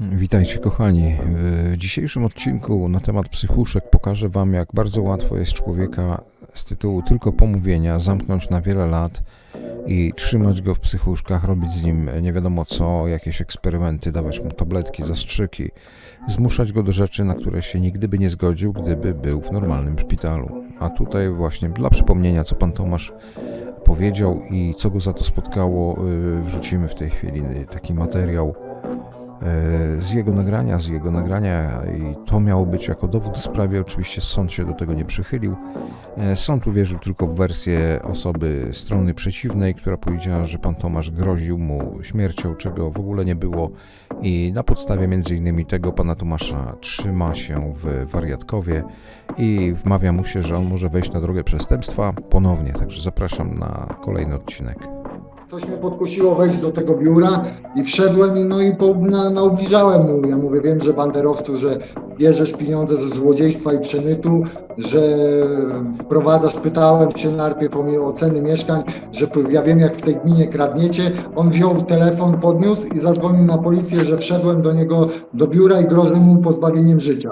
Witajcie kochani. W dzisiejszym odcinku na temat psychuszek pokażę Wam, jak bardzo łatwo jest człowieka z tytułu tylko pomówienia zamknąć na wiele lat i trzymać go w psychuszkach, robić z nim nie wiadomo co, jakieś eksperymenty, dawać mu tabletki, zastrzyki, zmuszać go do rzeczy, na które się nigdy by nie zgodził, gdyby był w normalnym szpitalu. A tutaj właśnie dla przypomnienia, co Pan Tomasz powiedział i co go za to spotkało, yy, wrzucimy w tej chwili taki materiał z jego nagrania, z jego nagrania i to miało być jako dowód w sprawie. Oczywiście sąd się do tego nie przychylił. E, Sąd uwierzył tylko w wersję osoby strony przeciwnej, która powiedziała, że pan Tomasz groził mu śmiercią, czego w ogóle nie było i na podstawie między innymi tego pana Tomasza trzyma się w wariatkowie i wmawia mu się, że on może wejść na drogę przestępstwa ponownie. Także zapraszam na kolejny odcinek. Coś mnie podkusiło wejść do tego biura i wszedłem i no i po, na, naubliżałem mu. Ja mówię, wiem, że banderowcu, że bierzesz pieniądze ze złodziejstwa i przemytu, że wprowadzasz, pytałem cię najpierw o, o ceny mieszkań, że ja wiem jak w tej gminie kradniecie. On wziął telefon, podniósł i zadzwonił na policję, że wszedłem do niego do biura i grożę mu pozbawieniem życia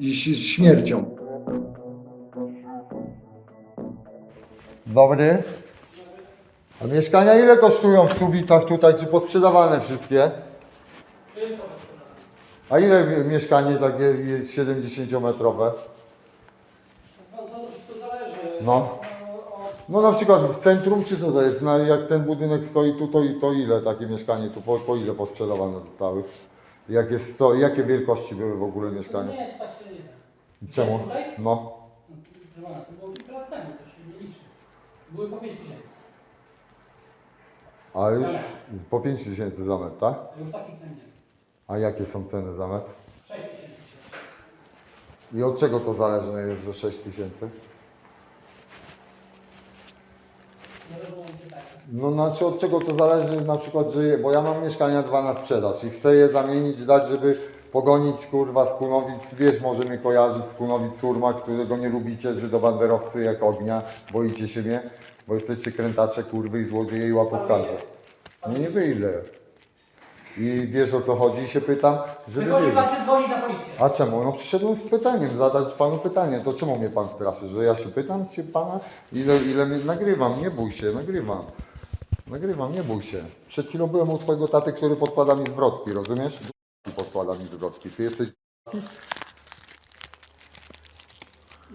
i śmiercią. Dobry. A mieszkania ile kosztują w Subicach tutaj, czy posprzedawane wszystkie? A ile mi- mieszkanie takie jest 70-metrowe? No to, zależy. No. No na przykład w centrum, czy co to jest? Na, jak ten budynek stoi tu, to, to ile takie mieszkanie tu, po, po ile posprzedawane zostały? Jak jest to, jakie wielkości były w ogóle mieszkania? Nie, tak. Czemu? No. Proszę pana, to było kilka lat temu, to się nie liczy. Były po 5 tysięcy. A już po 5 tysięcy za metr, tak? Już takich cen nie. A jakie są ceny za metr? 6 tysięcy. I od czego to zależne jest, że 6 tysięcy? Detali. No znaczy od czego to zależy na przykład, że bo ja mam mieszkania dwa na sprzedaż i chcę je zamienić, dać, żeby pogonić kurwa z Kunowic, wiesz, może mnie kojarzyć z Kunowic Surma, którego nie lubicie, żydobanderowcy jak ognia, boicie się mnie, bo jesteście krętacze kurwy i złodzieje i łapówkarze. Nie, nie wyjdę. I wiesz o co chodzi i się pytam, żeby Wychodzi wiedzieć. pan czy dzwonić na policję? A czemu? No przyszedłem z pytaniem, zadać panu pytanie. To czemu mnie pan straszy? Że ja się pytam się pana, ile, ile mi nagrywam, nie bój się, nagrywam. Nagrywam, nie bój się. Przed chwilą byłem u twojego taty, który podkłada mi zwrotki, rozumiesz? Podkłada mi zwrotki. Ty jesteś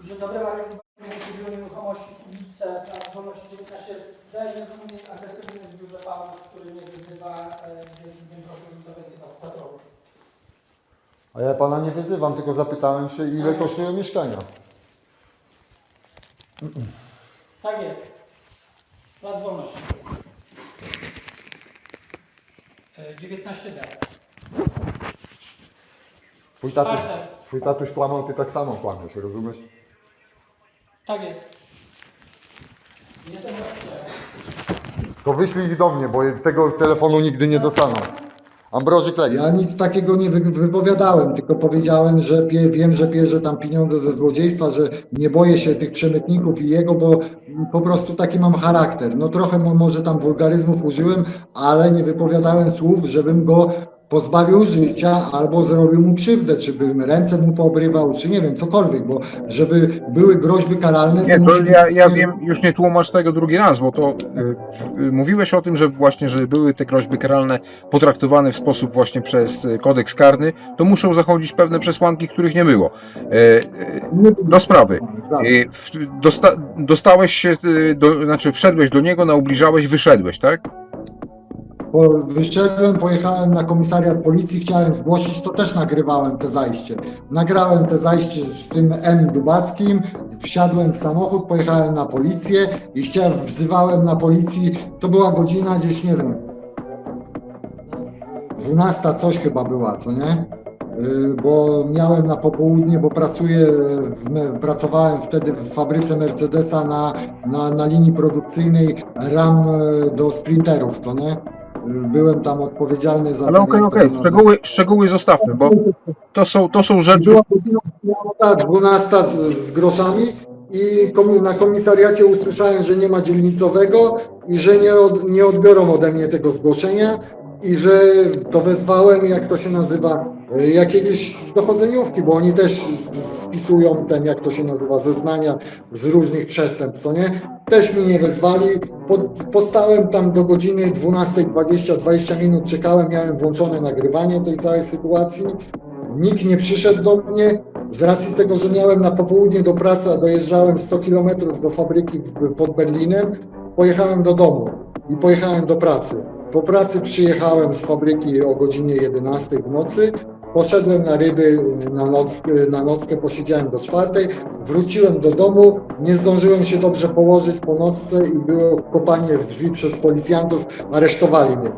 Dzień dobry, Mariusz Kubiło Nieruchomości Kubice na wolności 19. Zajmę agresywny w biurze pan, który nie wyzywa, e, więc bym prosił interwencję pan patrolu. A ja pana nie wyzywam, tylko zapytałem się, ile kosztują mieszkania. Tak jest. Plac Wolności. E, 19D. Twój tatuś, Każde. twój tatuś kłamał, ty tak samo kłamiesz, rozumiesz? Tak jest. Jestem. To wyślij do mnie, bo tego telefonu nigdy nie dostaną. Ambroży Klej. Ja nic takiego nie wy- wypowiadałem, tylko powiedziałem, że pie, wiem, że bierze tam pieniądze ze złodziejstwa, że nie boję się tych przemytników i jego, bo po prostu taki mam charakter. No trochę mo- może tam wulgaryzmów użyłem, ale nie wypowiadałem słów, żebym go pozbawił życia albo zrobił mu krzywdę, czy bym ręce mu poobrywał, czy nie wiem, cokolwiek, bo żeby były groźby karalne, Nie, to ja, ja wiem, już nie tłumacz tego drugi raz, bo to y, y, mówiłeś o tym, że właśnie, że były te groźby karalne potraktowane w sposób właśnie przez y, kodeks karny, to muszą zachodzić pewne przesłanki, których nie było. Nie- do sprawy. Tak. Y, dosta, dostałeś się, y, do, znaczy wszedłeś do niego, naubliżałeś, wyszedłeś, tak? Bo wyszedłem, pojechałem na komisariat policji, chciałem zgłosić, to też nagrywałem te zajście. Nagrałem te zajście z tym M Dubackim, wsiadłem w samochód, pojechałem na policję i chciałem, wzywałem na policji, to była godzina gdzieś, nie wiem, 12 coś chyba była, co nie? Yy, Bo miałem na popołudnie, bo pracuję, pracowałem wtedy w fabryce Mercedesa na, na, na linii produkcyjnej ram e, do sprinterów, co nie? Yy, Byłem tam odpowiedzialny za Ale okej, okej, szczegóły, szczegóły zostawmy, bo to są, to są rzeczy, Była godzina 12 z, z groszami i na komisariacie usłyszałem, że nie ma dzielnicowego i że nie, od, nie odbiorą ode mnie tego zgłoszenia i że to wezwałem, jak to się nazywa, y, jakieś z dochodzeniówki, bo oni też spisują ten, jak to się nazywa, zeznania z różnych przestępstw, co nie? Też mnie nie wezwali. Po, postałem tam do godziny 12.20, 20 minut czekałem, miałem włączone nagrywanie tej całej sytuacji. Nikt nie przyszedł do mnie. Z racji tego, że miałem na popołudnie do pracy, a dojeżdżałem 100 km do fabryki pod Berlinem, pojechałem do domu i pojechałem do pracy. Po pracy przyjechałem z fabryki o godzinie 11 w nocy. Poszedłem na ryby na, noc, na nockę, posiedziałem do czwartej, wróciłem do domu, nie zdążyłem się dobrze położyć po nocce i było kopanie w drzwi przez policjantów, aresztowali mnie.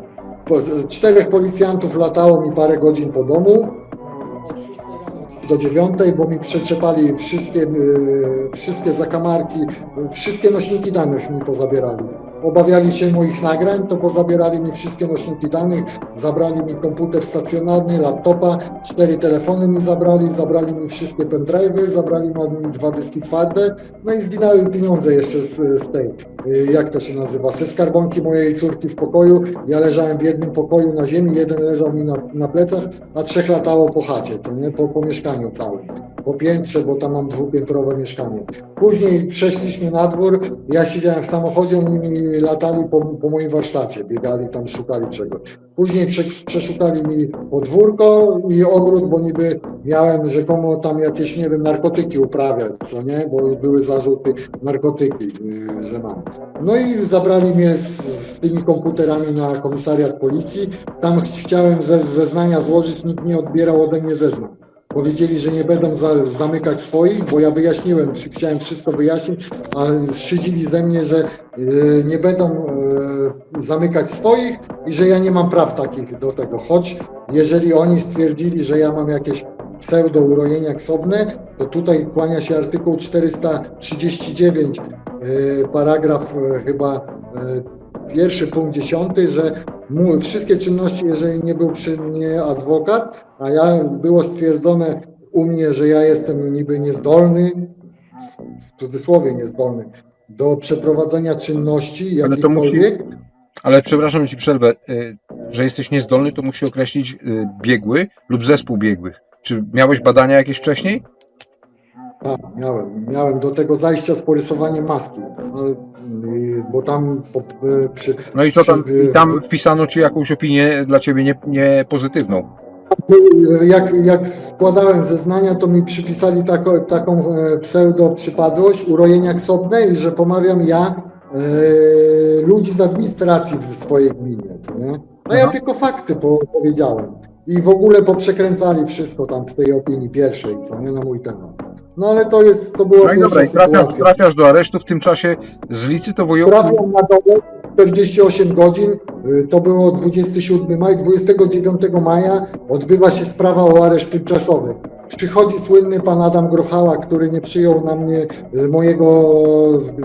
Po, czterech policjantów latało mi parę godzin po domu, od 6 rano do 9, bo mi przeczepali wszystkie, yy, wszystkie zakamarki, wszystkie nośniki danych mi pozabierali. Obawiali się moich nagrań, to pozabierali mi wszystkie nośniki danych, zabrali mi komputer stacjonarny, laptopa, cztery telefony mi zabrali, zabrali mi wszystkie pendrive'y, zabrali mi dwa dyski twarde, no i zginęły pieniądze jeszcze z, z tej, yy, jak to się nazywa, ze skarbonki mojej córki w pokoju. Ja leżałem w jednym pokoju na ziemi, jeden leżał mi na, na plecach, a trzech latało po chacie, to nie, po, po mieszkaniu całym. Po piętrze, bo tam mam dwupiętrowe mieszkanie. Później przeszliśmy na dwór, ja siedziałem w samochodzie, oni latali po, po moim warsztacie, biegali tam, szukali czegoś. Później prze, przeszukali mi podwórko i ogród, bo niby miałem rzekomo tam jakieś, nie wiem, narkotyki uprawiać, co nie, bo były zarzuty narkotyki, yy, że mam. No i zabrali mnie z, z tymi komputerami na komisariat policji. Tam ch- chciałem ze, zeznania złożyć, nikt nie odbierał ode mnie zeznań. Powiedzieli, że nie będą za, zamykać swoich, bo ja wyjaśniłem, chciałem wszystko wyjaśnić, a szydzili ze mnie, że y, nie będą y, zamykać swoich i że ja nie mam praw takich do tego. Choć jeżeli oni stwierdzili, że ja mam jakieś pseudo urojenia ksobne, to tutaj kłania się artykuł 439, y, paragraf y, chyba y, pierwszy punkt dziesiąty, że mu, wszystkie czynności, jeżeli nie był przy mnie adwokat, a ja było stwierdzone u mnie, że ja jestem niby niezdolny, w cudzysłowie niezdolny, do przeprowadzenia czynności Ale to musi- jakichkolwiek, Ale przepraszam ci przerwę, y, że jesteś niezdolny, to musi określić y, biegły lub zespół biegłych. Czy miałeś badania jakieś wcześniej? Tak, miałem. Miałem do tego zajścia z porysowaniem maski. No, bo tam po, y, przy, No i to tam, przy- i tam wpisano ci jakąś opinię dla ciebie nie, nie pozytywną. jak, jak składałem zeznania, to mi przypisali tako, taką e, pseudo przypadłość, urojenia ksobne i że pomawiam ja e, ludzi z administracji w swojej gminie. co Nie? A ja Aha. tylko fakty po, powiedziałem. I w ogóle poprzekręcali wszystko tam w tej opinii pierwszej, co nie na mój temat. No ale to jest, to było No i dobra, i trafiasz, sytuacja. trafiasz do aresztu, w tym czasie zlicytowują... Trafiam na dole 48 godzin, y, to było 27 maja, 29 maja odbywa się sprawa o areszt tymczasowy. Przychodzi słynny pan Adam Grochała, który nie przyjął na mnie y, mojego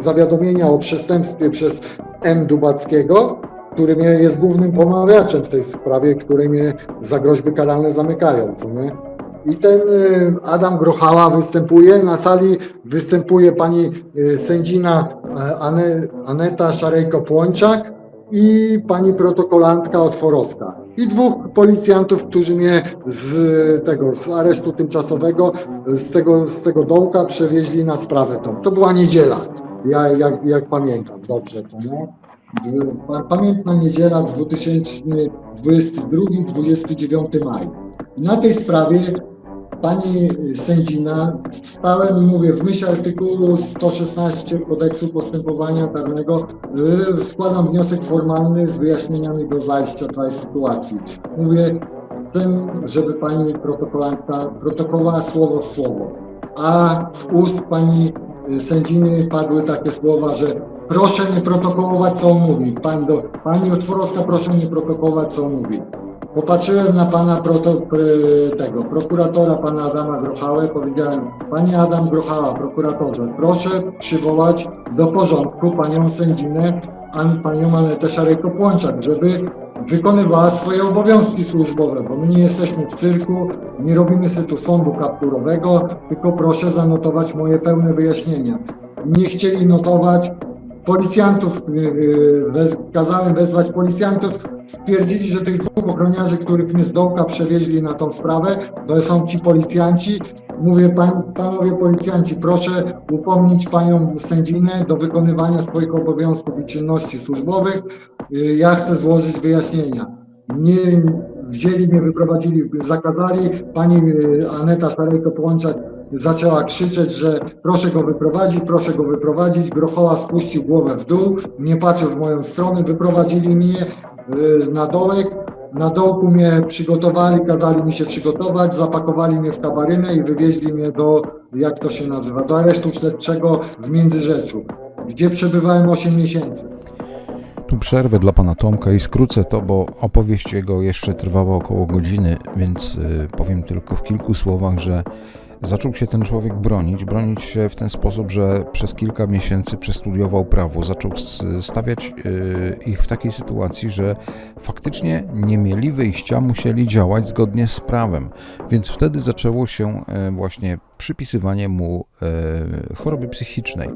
zawiadomienia o przestępstwie przez M. Dubackiego, który mnie jest głównym pomawiaczem w tej sprawie, który mnie za groźby karalne zamykają, co nie? I ten y, Adam Grochała występuje, na sali występuje pani y, sędzina e, Ane, Aneta Szarejko-Płończak i pani protokolantka Otworowska. I dwóch policjantów, którzy mnie z tego, z aresztu tymczasowego, z tego, z tego dołka przewieźli na sprawę tą. To była niedziela, ja, jak, jak pamiętam dobrze, to nie? Pa- Pamiętna niedziela 2022-29 maj. Na tej sprawie pani sędzina wstałem i mówię, w myśl artykułu 116 kodeksu postępowania karnego y, składam wniosek formalny z wyjaśnieniami do zajścia całej sytuacji. Mówię, żeby pani protokolantka protokołowała słowo w słowo. A z ust pani sędziny padły takie słowa, że proszę nie protokołować, co on mówi. Pani, do, pani Otworowska, proszę nie protokołować, co on mówi. Popatrzyłem na pana proto, pr- tego, prokuratora, pana Adama Grochałę, powiedziałem, panie Adam Grochała, prokuratorze, proszę przywołać do porządku panią sędzinę, an, panią Anetę Szarejko-Płączak, żeby wykonywała swoje obowiązki służbowe, bo my nie jesteśmy w cyrku, nie robimy sobie tu sądu kapturowego, tylko proszę zanotować moje pełne wyjaśnienia. Nie chcieli notować, policjantów, yy, wez, kazałem wezwać policjantów, stwierdzili, że tych dwóch ochroniarzy, których mnie z dołka przewieźli na tą sprawę, to są ci policjanci. Mówię, pan, panowie policjanci, proszę upomnieć panią sędzinę do wykonywania swoich obowiązków i czynności służbowych. Y, Ja chcę złożyć wyjaśnienia. Nie wzięli mnie, wyprowadzili, zakazali. Pani y, Aneta Szalejko-Połączak zaczęła krzyczeć, że proszę go wyprowadzić, proszę go wyprowadzić. Grochoła spuścił głowę w dół, nie patrzył w moją stronę, wyprowadzili mnie na dołek. Na dołku mnie przygotowali, kazali mi się przygotować, zapakowali mnie w kabarynę i wywieźli mnie do, jak to się nazywa, do aresztu śledczego w Międzyrzeczu, gdzie przebywałem 8 miesięcy. Tu przerwę dla pana Tomka i skrócę to, bo opowieść jego jeszcze trwała około godziny, więc y, powiem tylko w kilku słowach, że zaczął się ten człowiek bronić. Bronić się w ten sposób, że przez kilka miesięcy przestudiował prawo. Zaczął stawiać y, ich w takiej sytuacji, że faktycznie nie mieli wyjścia, musieli działać zgodnie z prawem. Więc wtedy zaczęło się e, właśnie przypisywanie mu e, choroby psychicznej.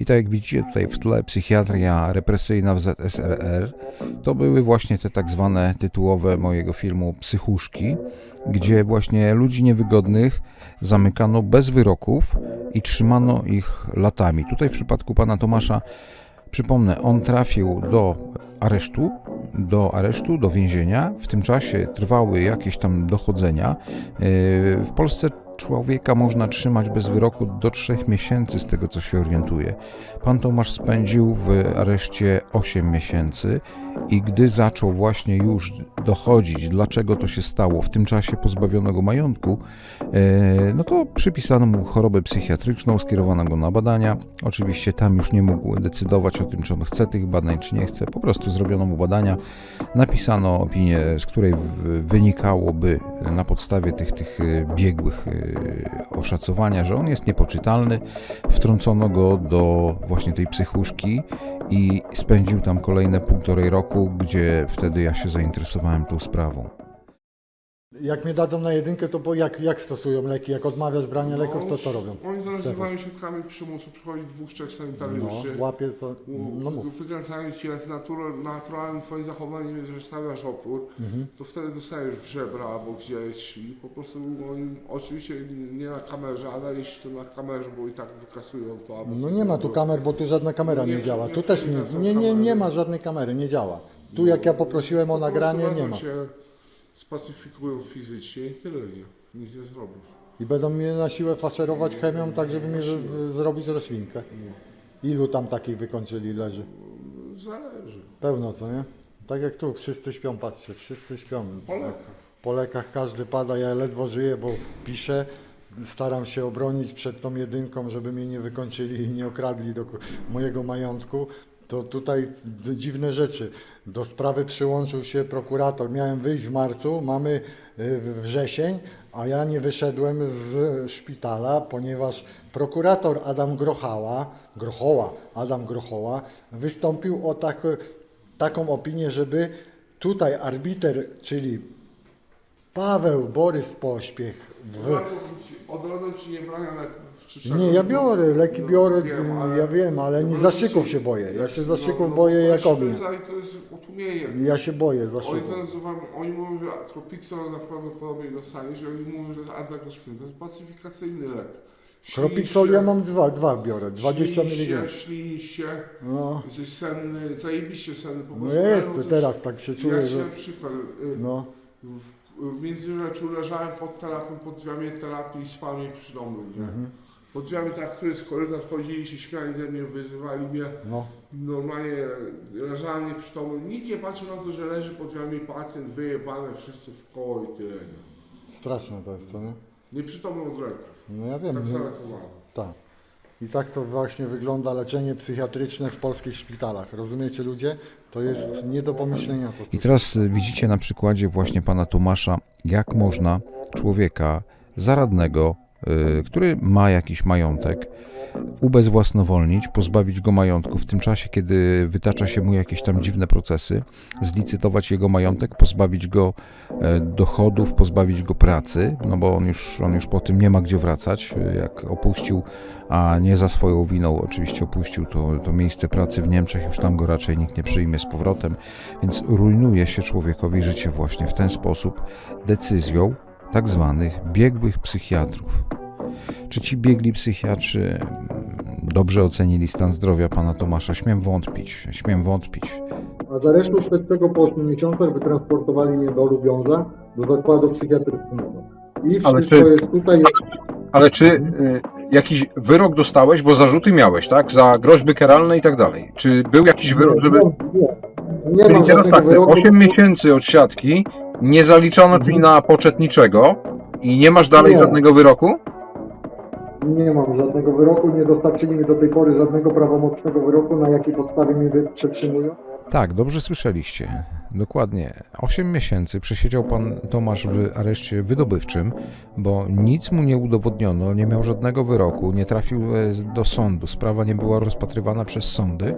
I tak jak widzicie tutaj w tle psychiatria represyjna w ZSRR, to były właśnie te tak zwane tytułowe mojego filmu psychuszki, gdzie właśnie ludzi niewygodnych zamykano bez wyroków i trzymano ich latami. Tutaj w przypadku pana Tomasza, przypomnę, on trafił do aresztu, do aresztu, do więzienia. W tym czasie trwały jakieś tam dochodzenia. Yy, W Polsce człowieka można trzymać bez wyroku do trzech miesięcy, z tego co się orientuję. Pan Tomasz spędził w areszcie 8 miesięcy i gdy zaczął właśnie już dochodzić, dlaczego to się stało, w tym czasie pozbawiono go majątku, e, no to przypisano mu chorobę psychiatryczną, skierowano go na badania. Oczywiście tam już nie mógł decydować o tym, czy on chce tych badań, czy nie chce. Po prostu zrobiono mu badania, napisano opinię, z której wynikałoby na podstawie tych, tych e, biegłych e, oszacowania, że on jest niepoczytalny. Wtrącono go do właśnie tej psychuszki i spędził tam kolejne półtorej roku, gdzie wtedy ja się zainteresowałem tą sprawą. Jak mnie dadzą na jedynkę, to po, jak, jak stosują leki? Jak odmawiasz brania leków, to co robią? Oni to nazywają środkami przymusu. Przychodzi dwóch, trzech No, sanitariuszy. łapie to, no mów. Wykręcają ci natura, naturalnym twoim zachowaniem, że stawiasz opór, Mhm. to wtedy dostajesz w żebra albo gdzieś i po prostu oni, oczywiście nie na kamerze, ale jeśli to na kamerze, bo i tak wykasują to. Albo No coś nie ma takiego. tu kamer, bo tu żadna kamera Nie, nie działa. nie Tu też są nie, nie, nie, nie kamery. ma żadnej kamery, nie działa. Tu jak ja poprosiłem o Po prostu nagranie, nie ma. Spacyfikują fizycznie i tyle, nie. Nic nie zrobisz. I będą mnie na siłę faszerować chemią, tak żeby z- z- zrobić roślinkę. Ilu tam takich wykończyli leży? Zależy. Pełno, co nie? Tak jak tu, wszyscy śpią, patrzcie, wszyscy śpią. Po lekach. Po lekach każdy pada, ja ledwo żyję, bo piszę. Staram się obronić przed tą jedynką, żeby mnie nie wykończyli i nie okradli do ko- mojego majątku. To tutaj dziwne rzeczy. Do sprawy przyłączył się prokurator. Miałem wyjść w marcu, mamy y, wrzesień, a ja nie wyszedłem z szpitala, ponieważ prokurator Adam Grochała, Grochoła, Adam Grochoła, wystąpił o tak, taką opinię, żeby tutaj arbiter, czyli Paweł Borys Pośpiech. W... Odradzam ci nie brania leków. Czy Nie, ja biorę, leki No, biorę, wiem, ale- ja wiem, ale nie No, zastrzyków się boję. Ja się no, zastrzyków no, boję bo jak ognia. szpryca i to jest utłumienie. Ja się boję Oni zastrzyków. nazywają, oni mówią, że Kropixol prawdopodobnie dostaniesz, że oni mówią, że to jest antyagresywny. To jest pacyfikacyjny lek. Kropixol ja mam dwa, dwa biorę, 20 śliniście, mg. śliniście, No, jesteś senny, zajebiście senny po no prostu. ja Ja jestem coś- teraz, tak się Ja czuję, ci że... na przykład, y, No, w, w Międzyrzeczu leżałem pod terapią, pod drzwiami terapii z pami przydomnych, nie? Mhm. Pod drzwiami tak, który z korytarz chodzili się śmiali ze mnie, wyzywali mnie. no. Normalnie leżałem nieprzytomny. Nikt nie patrzył na to, że leży pod drzwiami pacjent, wyjebany, wszyscy w koło i tyle. Nie? Straszne to jest, co nie? Nieprzytomny od ręki. No ja wiem, Tak nie? zalekowałem. tak. I tak to właśnie wygląda leczenie psychiatryczne w polskich szpitalach. Rozumiecie ludzie? To jest nie do pomyślenia, co tu I teraz y, widzicie na przykładzie właśnie pana Tomasza, jak można człowieka zaradnego, który ma jakiś majątek, ubezwłasnowolnić, pozbawić go majątku. W tym czasie, kiedy wytacza się mu jakieś tam dziwne procesy, zlicytować jego majątek, pozbawić go e, dochodów, pozbawić go pracy, no bo on już, on już po tym nie ma gdzie wracać, e, jak opuścił, a nie za swoją winą oczywiście opuścił to, to miejsce pracy w Niemczech, już tam go raczej nikt nie przyjmie z powrotem, więc rujnuje się człowiekowi życie właśnie w ten sposób decyzją tak zwanych biegłych psychiatrów. Czy ci biegli psychiatrzy mm, dobrze ocenili stan zdrowia pana Tomasza? Śmiem wątpić, śmiem wątpić. A z aresztu śledczego po 8 miesiącach wytransportowali mnie do Lubiąża, do zakładu psychiatrycznego. I Ale wszystko czy- jest tutaj. Ale czy y, jakiś wyrok dostałeś, bo zarzuty miałeś, tak? Za groźby karalne i tak dalej. Czy był jakiś wyrok, żeby... Nie, nie, nie Czyli mam teraz żadnego tak, wyroku. 8 miesięcy od siatki, nie zaliczono ci na poczet niczego i nie masz dalej Nie. żadnego wyroku? Nie mam żadnego wyroku, nie dostarczyli mi do tej pory żadnego prawomocnego wyroku, na jakiej podstawie mnie wy- przetrzymują. Tak, dobrze słyszeliście. Dokładnie. 8 miesięcy przesiedział pan Tomasz w areszcie wydobywczym, bo nic mu nie udowodniono, nie miał żadnego wyroku, nie trafił e, do sądu, sprawa nie była rozpatrywana przez sądy,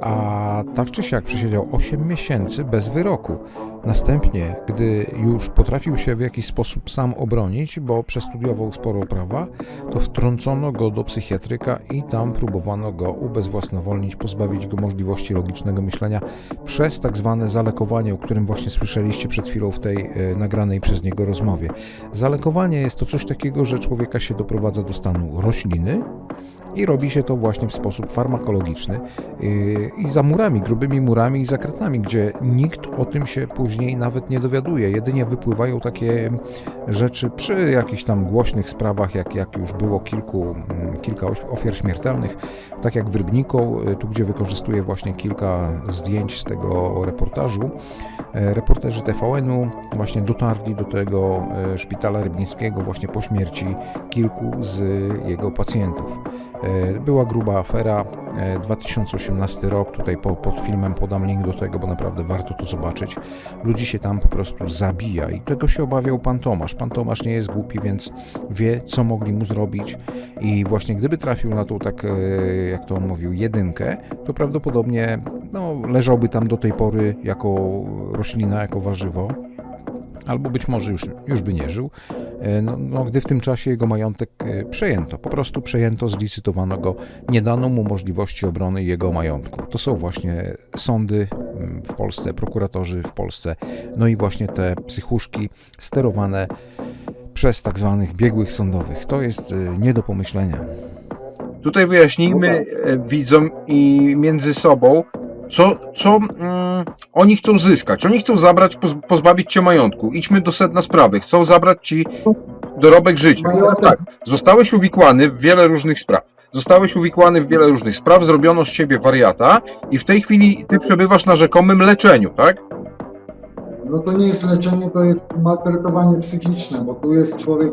a tak czy siak przesiedział 8 miesięcy bez wyroku. Następnie, gdy już potrafił się w jakiś sposób sam obronić, bo przestudiował sporo prawa, to wtrącono go do psychiatryka i tam próbowano go ubezwłasnowolnić, pozbawić go możliwości logicznego myślenia przez tak zwane zalekowanie, o którym właśnie słyszeliście przed chwilą w tej e, nagranej przez niego rozmowie. Zalekowanie jest to coś takiego, że człowieka się doprowadza do stanu rośliny, i robi się to właśnie w sposób farmakologiczny yy, i za murami, grubymi murami i za kratami, gdzie nikt o tym się później nawet nie dowiaduje. Jedynie wypływają takie rzeczy przy jakichś tam głośnych sprawach, jak, jak już było kilku, mm, kilka ofiar śmiertelnych, tak jak w Rybniku, y, tu gdzie wykorzystuję właśnie kilka zdjęć z tego reportażu. E, Reporterzy TVN-u właśnie dotarli do tego szpitala rybnickiego właśnie po śmierci kilku z jego pacjentów. E, Była gruba afera, e, 2018 rok, tutaj po, pod filmem podam link do tego, bo naprawdę warto to zobaczyć. Ludzi się tam po prostu zabija i tego się obawiał pan Tomasz. Pan Tomasz nie jest głupi, więc wie, co mogli mu zrobić i właśnie gdyby trafił na tą tak, e, jak to on mówił, jedynkę, to prawdopodobnie no, leżałby tam do tej pory jako roślina, jako warzywo. Albo być może już, już by nie żył, E, no, no, gdy w tym czasie jego majątek e, przejęto. Po prostu przejęto, zlicytowano go, nie dano mu możliwości obrony jego majątku. To są właśnie sądy w Polsce, prokuratorzy w Polsce, no i właśnie te psychuszki sterowane przez tak zwanych biegłych sądowych. To jest e, nie do pomyślenia. Tutaj wyjaśnijmy e, widzom i między sobą, co, co mm, oni chcą zyskać. Oni chcą zabrać, poz, pozbawić cię majątku. Idźmy do sedna sprawy. Chcą zabrać ci dorobek życia. Majątek. Tak, zostałeś uwikłany w wiele różnych spraw. Zostałeś uwikłany w wiele różnych spraw, zrobiono z ciebie wariata i w tej chwili ty przebywasz na rzekomym leczeniu, tak? No to nie jest leczenie, to jest maltretowanie psychiczne, bo tu jest człowiek,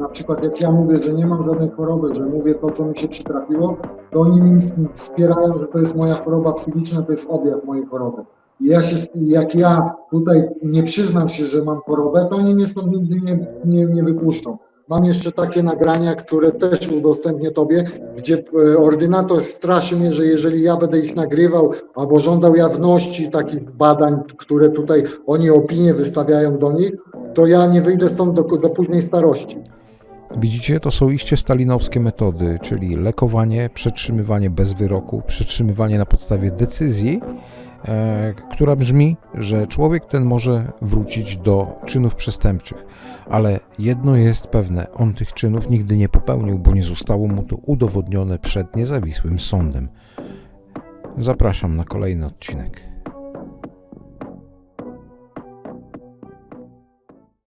na przykład jak ja mówię, że nie mam żadnej choroby, że mówię to, co mi się przytrafiło, to oni mi wspierają, że to jest moja choroba psychiczna, to jest objaw mojej choroby. I ja się, jak ja tutaj nie przyznam się, że mam chorobę, to oni mnie stąd nigdy nie, nie, nie wypuszczą. Mam jeszcze takie nagrania, które też udostępnię Tobie, gdzie e, ordynator straszy mnie, że jeżeli ja będę ich nagrywał albo żądał jawności takich badań, które tutaj oni opinie wystawiają do nich, to ja nie wyjdę stąd do, do późnej starości. Widzicie, to są iście stalinowskie metody, czyli lekowanie, przetrzymywanie bez wyroku, przetrzymywanie na podstawie decyzji, która brzmi, że człowiek ten może wrócić do czynów przestępczych. Ale jedno jest pewne, on tych czynów nigdy nie popełnił, bo nie zostało mu to udowodnione przed niezawisłym sądem. Zapraszam na kolejny odcinek.